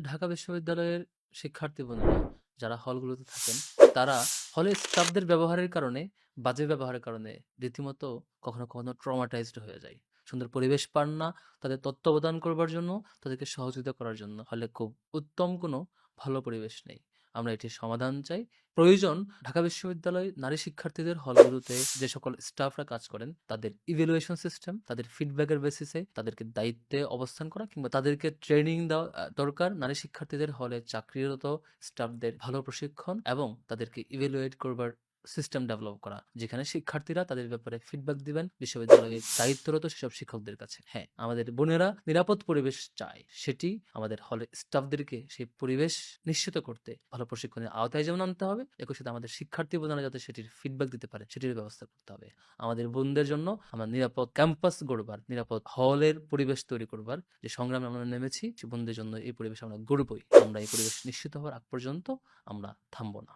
ঢাকা বিশ্ববিদ্যালয়ের শিক্ষার্থী বন্ধুরা যারা হলগুলোতে থাকেন, তারা হলে স্টাফদের ব্যবহারের কারণে, বাজে ব্যবহারের কারণে রীতিমতো কখনো কখনো ট্রমাটাইজড হয়ে যায়। সুন্দর পরিবেশ পান না তাদের তত্ত্বাবধান করবার জন্য, তাদেরকে সহযোগিতা করার জন্য। হলে খুব উত্তম কোনো ভালো পরিবেশ নেই। আমরা এটির সমাধান চাই। প্রয়োজন, ঢাকা বিশ্ববিদ্যালয় নারী শিক্ষার্থীদের হলগুলোতে যে সকল স্টাফরা কাজ করেন, তাদের ইভ্যালুয়েশন সিস্টেম তাদের ফিডব্যাকের বেসিসে তাদেরকে দায়িত্বে অবস্থান করা কিংবা তাদেরকে ট্রেনিং দেওয়া দরকার নারী শিক্ষার্থীদের হলে চাকরিরত স্টাফদের ভালো প্রশিক্ষণ এবং তাদেরকে ইভ্যালুয়েট করবার সিস্টেম ডেভেলপ করা, যেখানে শিক্ষার্থীরা তাদের ব্যাপারে ফিডব্যাক দিবেন, বিশ্ববিদ্যালয়ের দায়িত্বরত সেসব শিক্ষকদের কাছে। হ্যাঁ আমাদের বোনেরা নিরাপদ পরিবেশ চায়, সেটি আমাদের হলে স্টাফদেরকে সেই পরিবেশ নিশ্চিত করতে, ভালো প্রশিক্ষণের আওতায় যেমন আনতে হবে, একই সাথে আমাদের শিক্ষার্থী বোনেরা যাতে সেটির ফিডব্যাক দিতে পারে সেটির ব্যবস্থা করতে হবে। আমাদের বোনদের জন্য আমরা নিরাপদ ক্যাম্পাস গড়বার, নিরাপদ হলের পরিবেশ তৈরি করবার যে সংগ্রামে আমরা নেমেছি বোনদের জন্য এই পরিবেশ আমরা গড়বই। আমরা এই পরিবেশ নিশ্চিত হওয়ার আগ পর্যন্ত আমরা থামবো না।